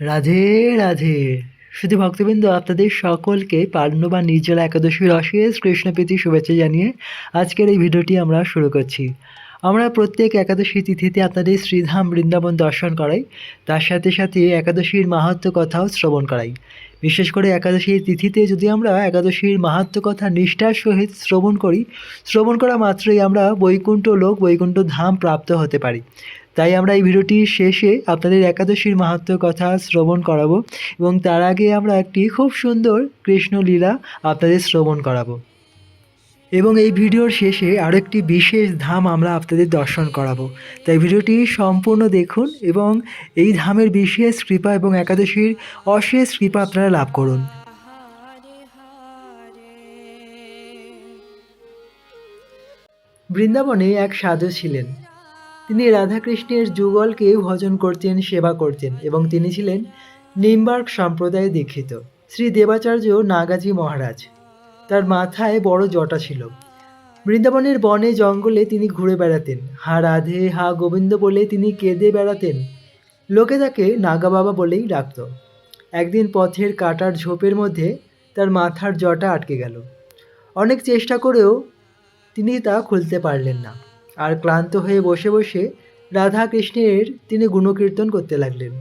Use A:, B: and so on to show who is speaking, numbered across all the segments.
A: রাধে রাধে। শুধু ভক্তবৃন্দ, আপনাদের সকলকে পাণ্ডব নির্জলা একাদশীর অশেষ কৃষ্ণপ্রীতি শুভেচ্ছা জানিয়ে আজকের এই ভিডিওটি আমরা শুরু করছি। আমরা প্রত্যেক একাদশী তিথিতে আপনাদের শ্রীধাম বৃন্দাবন দর্শন করাই, তার সাথে সাথে একাদশীর মাহাত্ম কথাও শ্রবণ করাই। বিশেষ করে একাদশীর তিথিতে যদি আমরা একাদশীর মাহাত্ম কথা নিষ্ঠার সহিত শ্রবণ করি, শ্রবণ করা মাত্রই আমরা বৈকুণ্ঠ লোক, বৈকুণ্ঠ ধাম প্রাপ্ত হতে পারি। তাই আমরা এই ভিডিওটির শেষে আপনাদের একাদশীর মাহাত্ম কথা শ্রবণ করাবো এবং তার আগে আমরা একটি খুব সুন্দর কৃষ্ণলীলা আপনাদের শ্রবণ করাবো। এবং এই ভিডিওর শেষে আরও একটি বিশেষ ধাম আমরা আপনাদের দর্শন করাবো। তাই ভিডিওটি সম্পূর্ণ দেখুন এবং এই ধামের বিশেষ কৃপা এবং একাদশীর অশেষ কৃপা আপনারা লাভ করুন। বৃন্দাবনে এক সাধু ছিলেন। তিনি রাধাকৃষ্ণের যুগলকে ভজন করতেন, সেবা করতেন এবং তিনি ছিলেন নিম্বার্ক সম্প্রদায়ে দীক্ষিত। শ্রী দেবাচার্য নাগাজি মহারাজ। তার মাথায় বড় জটা ছিল। বৃন্দাবনের বনে জঙ্গলে তিনি ঘুরে বেড়াতেন। হা রাধে, হা গোবিন্দ বলে তিনি কেঁদে বেড়াতেন। লোকে তাকে নাগা বাবা বলেই ডাকত। একদিন পথের কাটার ঝোপের মধ্যে তার মাথার জটা আটকে গেল। অনেক চেষ্টা করেও তিনি তা খুলতে পারলেন না। আর ক্লান্ত হয়ে বসে বসে রাধা কৃষ্ণের তিনি গুণকীর্তন করতে লাগলেন।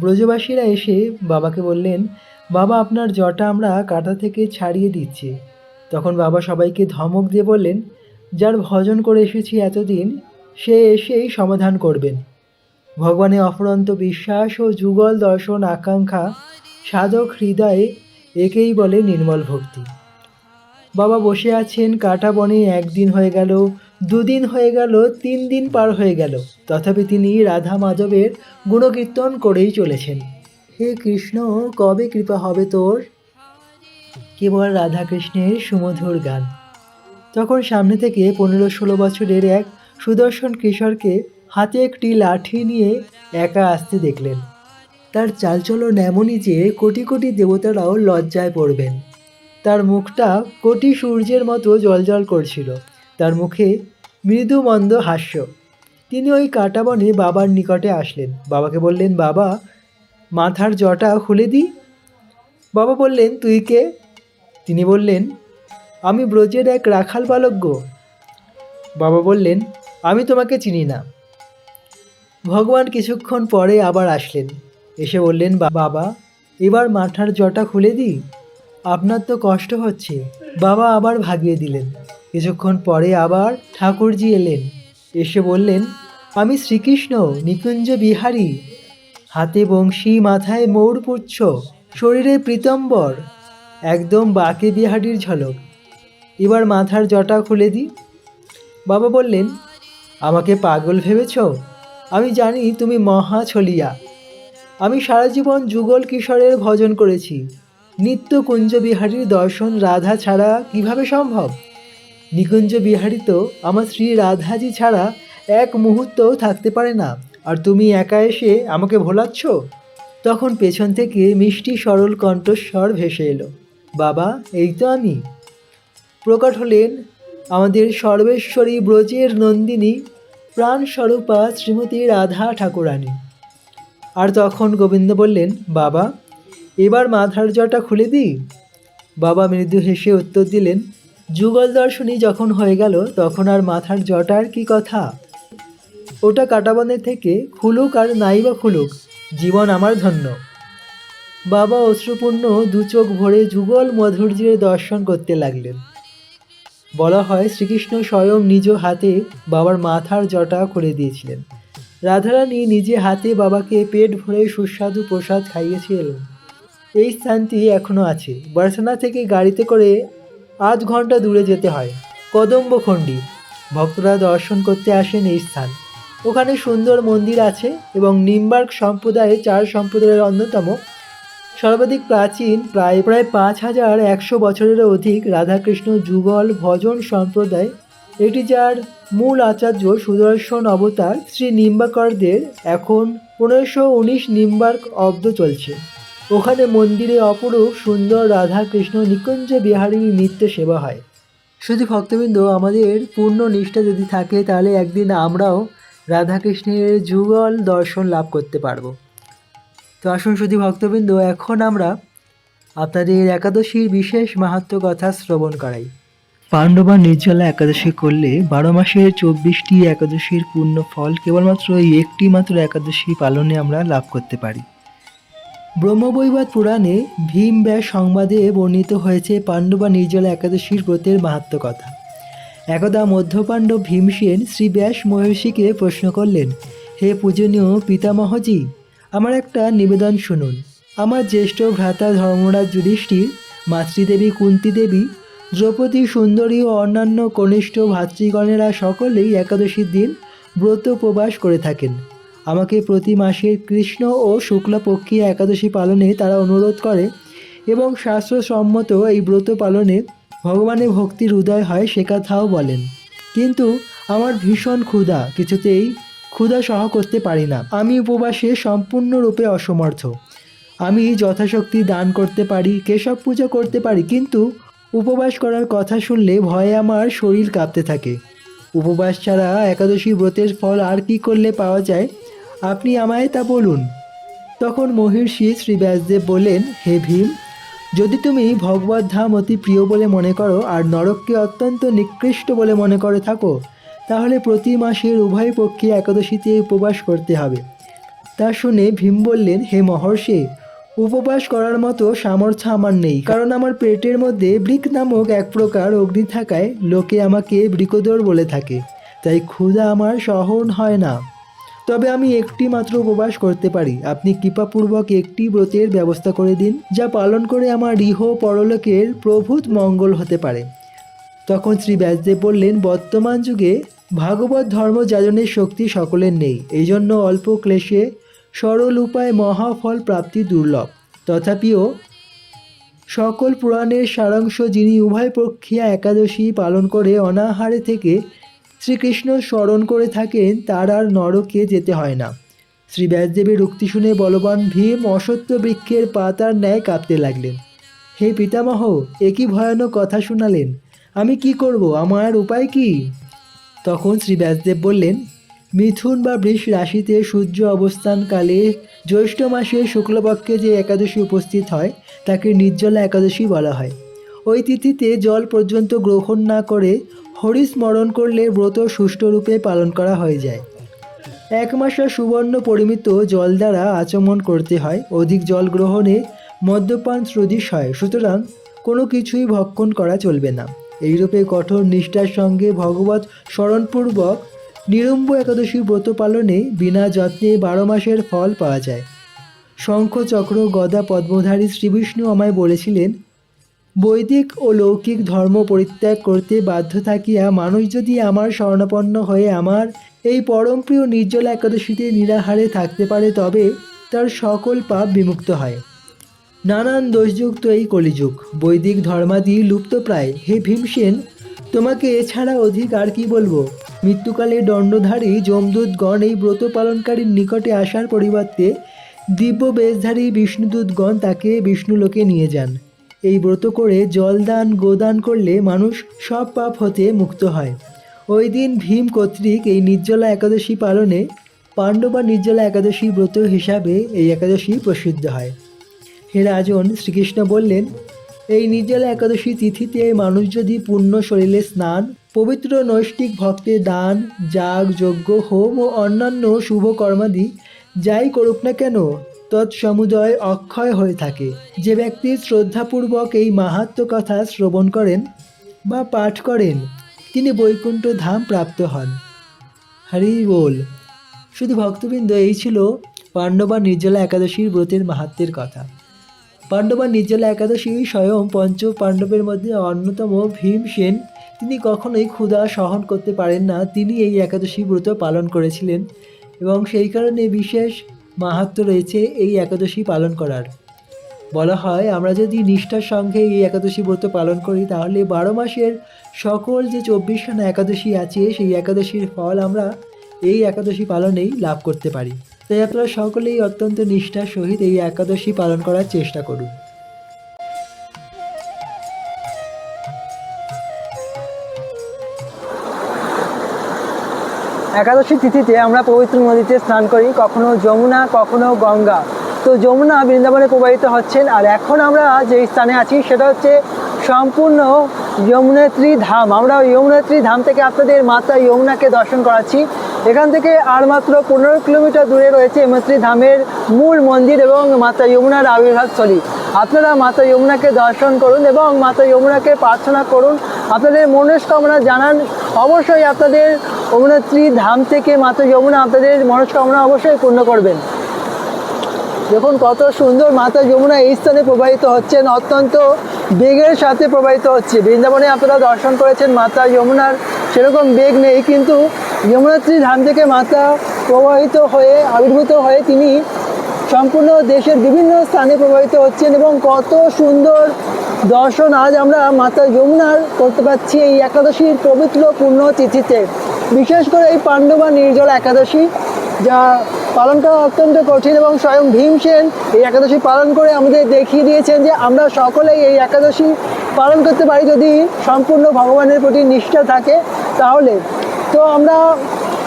A: ব্রজবাসীরা এসে বাবাকে বললেন, বাবা, আপনার জটা আমরা কাঁটা থেকে ছাড়িয়ে দিচ্ছি। তখন বাবা সবাইকে ধমক দিয়ে বললেন, যার ভজন করে এসেছি এতদিন, সে এসেই সমাধান করবেন। ভগবানের অফরন্ত বিশ্বাস ও যুগল দর্শন আকাঙ্ক্ষা, সাধক হৃদয়ে একেই বলে নির্মল ভক্তি। বাবা বসে আছেন, কাটা বনে একদিন হয়ে গেল, দুদিন হয়ে গেল তিন দিন পার হয়ে গেল। তথাপি তিনি রাধা মাধবের গুণকীর্তন করেই চলেছেন। হে কৃষ্ণ, কবে কৃপা হবে তোর? কেবল রাধা কৃষ্ণের সুমধুর গান। তখন সামনে থেকে পনেরো ষোলো বছরের এক সুদর্শন কিশোরকে হাতে একটি লাঠি নিয়ে একা আসতে দেখলেন। তার চালচলন এমনই যে কোটি কোটি দেবতারাও লজ্জায় পড়বেন। তার মুখটা কোটি সূর্যের মতো জলজল করছিল। তার মুখে মৃদু মন্দ হাস্য। তিনি ওই কাটাবনে বাবার নিকটে আসলেন। বাবাকে বললেন, বাবা, মাথার জটা খুলে দিই? বাবা বললেন, তুই কে? তিনি বললেন, আমি ব্রজের এক রাখাল বালক গো। বাবা বললেন, আমি তোমাকে চিনি না। ভগবান কিছুক্ষণ পরে আবার আসলেন। এসে বললেন বাবা, এবার মাথার জটা খুলে দিই? আপনার তো কষ্ট হচ্ছে। বাবা আবার ভাগিয়ে দিলেন। কিছুক্ষণ পরে আবার ঠাকুরজি এলেন। এসে বললেন, আমি শ্রীকৃষ্ণ, নিকুঞ্জ বিহারী। হাতে বংশী, মাথায় মৌরপুচ্ছ শরীরে প্রীতম্বর, একদম বাকে বিহারির ঝলক। এবার মাথার জটা খুলে দিই বাবা বললেন, আমাকে পাগল ভেবেছ? আমি জানি তুমি মহা ছলিয়া। আমি সারা জীবন যুগল কিশোরের ভজন করেছি। নিত্য কুঞ্জ বিহারীর দর্শন রাধা ছাড়া কীভাবে সম্ভব? নিকুঞ্জ বিহারী তো আমার শ্রী রাধাজি ছাড়া এক মুহূর্তও থাকতে পারে না, আর তুমি একা এসে আমাকে ভোলাচ্ছ? তখন পেছন থেকে মিষ্টি সরল কণ্ঠস্বর ভেসে এলো, বাবা, এই তো আমি। প্রকট হলেন আমাদের সর্বেশ্বরী ব্রজের নন্দিনী, প্রাণস্বরূপা শ্রীমতী রাধা ঠাকুরানী। আর তখন গোবিন্দ বললেন, বাবা এবার মাথার জটা খুলে দিই। বাবা মৃদু হেসে উত্তর দিলেন, যুগল দর্শনী যখন হয়ে গেল, তখন আর মাথার জটার কি কথা? ওটা কাটাবনের থেকে খুলুক আর নাই বা খুলুক, জীবন আমার ধন্য। বাবা অশ্রুপূর্ণ দু চোখ ভরে যুগল মাধুর্যের দর্শন করতে লাগলেন। বলা হয় শ্রীকৃষ্ণ স্বয়ং নিজ হাতে বাবার মাথার জটা খুলে দিয়েছিলেন। রাধারানী নিজে হাতে বাবাকে পেট ভরে সুস্বাদু প্রসাদ খাইয়েছিলেন। এই স্থানটি এখনও আছে। বার্সানা থেকে গাড়িতে করে আধ ঘণ্টা দূরে যেতে হয়, কদম্বখণ্ডী। ভক্তরা দর্শন করতে আসেন এই স্থান। ওখানে সুন্দর মন্দির আছে এবং নিম্বার্ক সম্প্রদায়ে চার সম্প্রদায়ের অন্যতম। সর্বাধিক প্রাচীন, প্রায় প্রায় পাঁচ হাজার একশো বছরেরও অধিক রাধাকৃষ্ণ যুগল ভজন সম্প্রদায়। এটি যার মূল আচার্য সুদর্শন অবতার শ্রী নিম্বাকরদের এখন পনেরোশো উনিশ নিম্বার্ক অব্দ চলছে। ওখানে মন্দিরে অপরূপ সুন্দর রাধা কৃষ্ণ নিকুঞ্জ বিহারীর নিত্য সেবা হয়। শুধু ভক্তবৃন্দ, আমাদের পূর্ণ নিষ্ঠা যদি থাকে, তাহলে একদিন আমরাও রাধাকৃষ্ণের যুগল দর্শন লাভ করতে পারব। তো আসুন শুধু ভক্তবৃন্দ, এখন আমরা আপনাদের একাদশীর বিশেষ মাহাত্ম কথা শ্রবণ করাই। পাণ্ডবা নির্জলা একাদশী করলে বারো মাসের চব্বিশটি একাদশীর পূর্ণ ফল কেবলমাত্র এই একটি মাত্র একাদশী পালনে আমরা লাভ করতে পারি। ব্রহ্মবৈবাদ পুরাণে ভীম ব্যাস সংবাদে বর্ণিত হয়েছে পাণ্ডবা নির্জলা একাদশীর ব্রতের মাহাত্ম কথা। একদা মধ্যপাণ্ডব ভীমসেন শ্রী ব্যাস মহর্ষিকে প্রশ্ন করলেন, হে পূজনীয় পিতামহজি, আমার একটা নিবেদন শুনুন। আমার জ্যেষ্ঠ ভ্রাতা ধর্মরাজ যুধিষ্ঠির, মাতৃদেবী কুন্তি দেবী, দ্রৌপদী সুন্দরী ও অন্যান্য কনিষ্ঠ ভাতৃগণেরা সকলেই একাদশীর দিন ব্রত উপবাস করে থাকেন। আমাকে প্রতি মাসের কৃষ্ণ ও শুক্লপক্ষী একাদশী পালনে তারা অনুরোধ করে এবং শাস্ত্রসম্মত এই ব্রত পালনে ভগবানের ভক্তির উদয় হয় সে কথাও বলেন। কিন্তু আমার ভীষণ ক্ষুধা, কিছুতেই ক্ষুধা সহ করতে পারি না। আমি উপবাসে সম্পূর্ণরূপে অসমর্থ। আমি যথাশক্তি দান করতে পারি, কেশব পূজা করতে পারি, কিন্তু উপবাস করার কথা শুনলে ভয়ে আমার শরীর কাঁপতে থাকে। উপবাস ছাড়া একাদশী ব্রতের ফল আর কি করলে পাওয়া যায়? আপনি আমায় তা বলুন। তখন মহিষী শ্রী ব্যাসদেব বললেন, হে ভীম, যদি তুমি ভগবত ধাম অতি প্রিয় বলে মনে করো আর নরককে অত্যন্ত নিকৃষ্ট বলে মনে করে থাকো, তাহলে প্রতি মাসের উভয় পক্ষে একাদশীতে উপবাস করতে হবে। তা শুনে ভীম বললেন, হে মহর্ষি, উপবাস করার মতো সামর্থ্য আমার নেই, কারণ আমার পেটের মধ্যে বৃক নামক এক প্রকার অগ্নি থাকায় লোকে আমাকে বৃকদর বলে থাকে, তাই ক্ষুধা আমার সহন হয় না। তবে আমি একটি মাত্র উপবাস করতে পারি। আপনি কৃপাপূর্বক একটি ব্রতের ব্যবস্থা করে দিন, যা পালন করে আমার ইহ পরলোকের প্রভূত মঙ্গল হতে পারে। তখন শ্রী ব্যাসদেব বললেন, বর্তমান যুগে ভাগবত ধর্ম যাজনের শক্তি সকলের নেই এই জন্য অল্প ক্লেশে সরল উপায় মহাফল প্রাপ্তি দুর্লভ। তথাপিও সকল পুরাণের সারাংশ যিনি উভয় প্রক্রিয়া একাদশী পালন করে অনাহারে থেকে শ্রীকৃষ্ণ স্মরণ করে থাকেন, তার আর নরকে যেতে হয় না। শ্রী ব্যাসদেবের উক্তি শুনে বলবান ভীম অসত্য বৃক্ষের পাতার ন্যায় কাঁপতে লাগলেন। হে পিতামহ একই ভয়ানক কথা শোনালেন? আমি কি করব? আমার উপায় কি? তখন শ্রী ব্যাসদেব বললেন, মিথুন বা বৃষ রাশিতে সূর্য অবস্থানকালে জ্যৈষ্ঠ মাসে শুক্লপক্ষে যে একাদশী উপস্থিত হয়, তাকে নির্জলা একাদশী বলা হয়। ওই তিথিতে জল পর্যন্ত গ্রহণ না করে হরিস্মরণ করলে ব্রত সুষ্ঠুরূপে পালন করা হয়ে যায়। এক মাসের সুবর্ণ পরিমিত জল দ্বারা আচমন করতে হয়। অধিক জল গ্রহণে মদ্যপান শ্রুদিস হয় সুতরাং কোনো কিছুই ভক্ষণ করা চলবে না। এইরূপে কঠোর নিষ্ঠার সঙ্গে ভগবত স্মরণপূর্বক নিরম্ব একাদশী ব্রত পালনে বিনা যত্নে বারো মাসের ফল পাওয়া যায়। শঙ্খ চক্র গদা পদ্মধারী শ্রীবিষ্ণু আমায় বলেছিলেন বৈদিক ও লৌকিক ধর্ম পরিত্যাগ করতে বাধ্য থাকিয়া মানুষ যদি আমার স্বর্ণাপন্ন হয়ে আমার এই পরমপ্রিয় নির্জলা একাদশীতে নিরাহারে থাকতে পারে, তবে তার সকল পাপ বিমুক্ত হয়। নানান দোষযুক্ত এই কলিযুগ, বৈদিক ধর্মাদি লুপ্তপ্রায় হে ভীমসেন, তোমাকে এছাড়া অধিক আর কি বলব? মৃত্যুকালে দণ্ডধারী যমদূতগণ এই ব্রত পালনকারীর নিকটে আসার পরিবর্তে দিব্য বেশধারী বিষ্ণুদূতগণ তাকে বিষ্ণুলোকে নিয়ে যান। এই ব্রত করে জলদান গোদান করলে মানুষ সব পাপ হতে মুক্ত হয়। ওই দিন ভীম কর্তৃক এই নির্জলা একাদশী পালনে পাণ্ডবা নির্জলা একাদশী ব্রত হিসাবে এই একাদশী প্রসিদ্ধ হয়। হে রাজন, শ্রীকৃষ্ণ বললেন, এই নির্জলা একাদশী তিথিতে মানুষ যদি পূর্ণ শরীরে স্নান, পবিত্র নৈষ্টিক ভক্তের দান, যাগ, যজ্ঞ, হোম ও অন্যান্য শুভ কর্মাদি যাই করুক না কেন তৎসমুদয় অক্ষয় হয়ে থাকে। যে ব্যক্তি শ্রদ্ধাপূর্বক এই মাহাত্ম কথা শ্রবণ করেন বা পাঠ করেন, তিনি বৈকুণ্ঠ ধাম প্রাপ্ত হন। হরি বল। শুধু ভক্তবৃন্দ, এই ছিল পাণ্ডবা নির্জলা একাদশীর ব্রতের মাহাত্মের কথা। পাণ্ডবা নির্জলা একাদশী স্বয়ং পঞ্চ পাণ্ডবের মধ্যে অন্যতম ভীমসেন তিনি কখনোই ক্ষুধা সহন করতে পারেন না। তিনি এই একাদশী ব্রত পালন করেছিলেন এবং সেই কারণে বিশেষ মাহাত্ম রয়েছে এই একাদশী পালন করার। বলা হয়, আমরা যদি নিষ্ঠার সঙ্গে এই একাদশী ব্রত পালন করি, তাহলে বারো মাসের সকল যে চব্বিশ চব্বিশখানা একাদশী আছে, সেই একাদশীর ফল আমরা এই একাদশী পালনেই লাভ করতে পারি। তাই আপনারা সকলেই অত্যন্ত নিষ্ঠার সহিত এই একাদশী পালন করার চেষ্টা করুন।
B: একাদশী তিথিতে আমরা পবিত্র নদীতে স্নান করি, কখনো যমুনা, কখনো গঙ্গা। তো যমুনা বৃন্দাবনে প্রবাহিত হচ্ছেন, আর এখন আমরা যে স্থানে আছি সেটা হচ্ছে সম্পূর্ণ যমুনেত্রী ধাম। আমরা যমুনেত্রী ধাম থেকে আপনাদের মাতা যমুনাকে দর্শন করাচ্ছি। এখান থেকে আর মাত্র পনেরো কিলোমিটার দূরে রয়েছে যমুনেত্রী ধামের মূল মন্দির এবং মাতা যমুনার আবির্ভাবস্থলী আপনারা মাতা যমুনাকে দর্শন করুন এবং মাতা যমুনাকে প্রার্থনা করুন। আপনাদের মনস্কামনা জানান। অবশ্যই আপনাদের যমুনেত্রী ধাম থেকে মাতা যমুনা আপনাদের মনস্কামনা অবশ্যই পূর্ণ করবেন। দেখুন কত সুন্দর মাতা যমুনা এই স্থানে প্রবাহিত হচ্ছেন, অত্যন্ত বেগের সাথে প্রবাহিত হচ্ছে। বৃন্দাবনে আপনারা দর্শন করেছেন মাতা যমুনার সেরকম বেগ নেই, কিন্তু যমুনাত্রী ধাম থেকে মাতা প্রবাহিত হয়ে, আবির্ভূত হয়ে তিনি সম্পূর্ণ দেশের বিভিন্ন স্থানে প্রবাহিত হচ্ছেন এবং কত সুন্দর দর্শন আজ আমরা মাতা যমুনার করতে পারছি এই একাদশীর পবিত্র পূর্ণ তিথিতে। বিশেষ করে এই পাণ্ডবা নির্জলা একাদশী, যা পালন করা অত্যন্ত কঠিন এবং স্বয়ং ভীমসেন এই একাদশী পালন করে আমাদের দেখিয়ে দিয়েছেন যে আমরা সকলেই এই একাদশী পালন করতে পারি যদি সম্পূর্ণ ভগবানের প্রতি নিষ্ঠা থাকে তাহলে। তো আমরা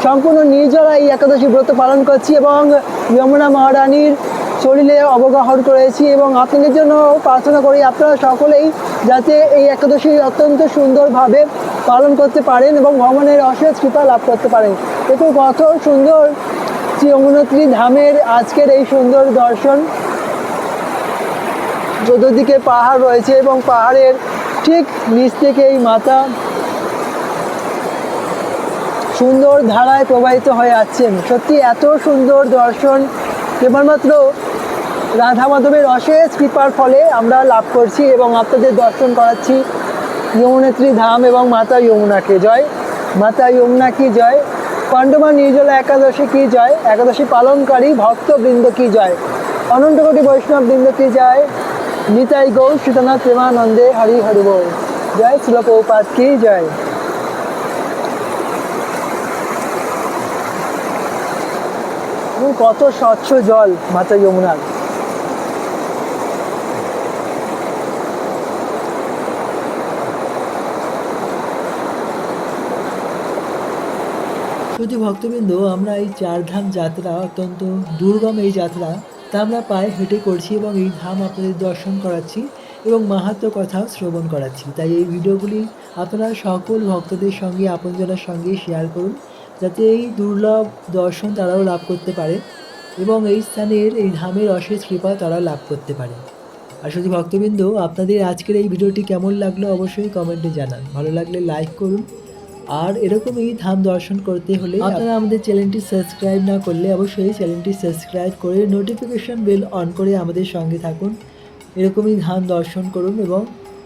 B: সম্পূর্ণ নির্জলা এই একাদশী ব্রত পালন করছি এবং যমুনা মহারানীর শরীরে অবগাহন করেছি এবং আপনাদের জন্য প্রার্থনা করি আপনারা সকলেই যাতে এই একাদশী অত্যন্ত সুন্দরভাবে পালন করতে পারেন এবং ভগবানের অশেষ কৃপা লাভ করতে পারেন। দেখুন, কত সুন্দর শ্রী যমুনোত্রী ধামের আজকের এই সুন্দর দর্শন। চতুর্দিকে পাহাড় রয়েছে এবং পাহাড়ের ঠিক নিচ থেকে এই মাতা সুন্দর ধারায় প্রবাহিত হয়ে আসছেন। সত্যি এত সুন্দর দর্শন। কেবলমাত্র রাধা মাধবের অশেষ কৃপার ফলে আমরা লাভ করছি এবং আপনাদের দর্শন করাচ্ছি যমুনেত্রী ধাম এবং মাতা যমুনাকে জয়। মাতা যমুনা কি জয়? পাণ্ডবা নির্জলা একাদশী কি জয়? একাদশী পালনকারী ভক্তবৃন্দ কি জয়? অনন্ত কোটি বৈষ্ণব বৃন্দ কি জয়? নিতাই গৌ সীতানাথ, প্রেমানন্দে, হরি হরি বল। জয় শিলপৌপাত কি জয়? কত স্বচ্ছ জল মাতা যমুনার।
A: শুধু ভক্তবৃন্দ, আমরা এই চারধাম যাত্রা অত্যন্ত দুর্গম এই যাত্রা, তা আমরা পায়ে হেঁটে করছি এবং এই ধাম আপনাদের দর্শন করাচ্ছি এবং মাহাত্ম কথা শ্রবণ করাচ্ছি। তাই এই ভিডিওগুলি আপনারা সকল ভক্তদের সঙ্গে, আপনজনের সঙ্গে শেয়ার করুন, যাতে এই দুর্লভ দর্শন তারাও লাভ করতে পারে এবং এই স্থানের, এই ধামের অশেষ কৃপা তারা লাভ করতে পারে। আর শুধু ভক্তবৃন্দ, আপনাদের আজকের এই ভিডিওটি কেমন লাগল অবশ্যই কমেন্টে জানান। ভালো লাগলে লাইক করুন আর এরকমই ধাম দর্শন করতে হলে আপনারা আমাদের চ্যানেলটি সাবস্ক্রাইব না করলে অবশ্যই চ্যানেলটি সাবস্ক্রাইব করে নোটিফিকেশন বেল অন করে আমাদের সঙ্গে থাকুন। এরকমই ধাম দর্শন করুন এবং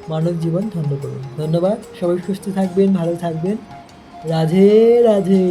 A: মানব জীবন ধন্য করুন। ধন্যবাদ। সবাই সুস্থ থাকবেন ভালো থাকবেন। রাধে রাধে।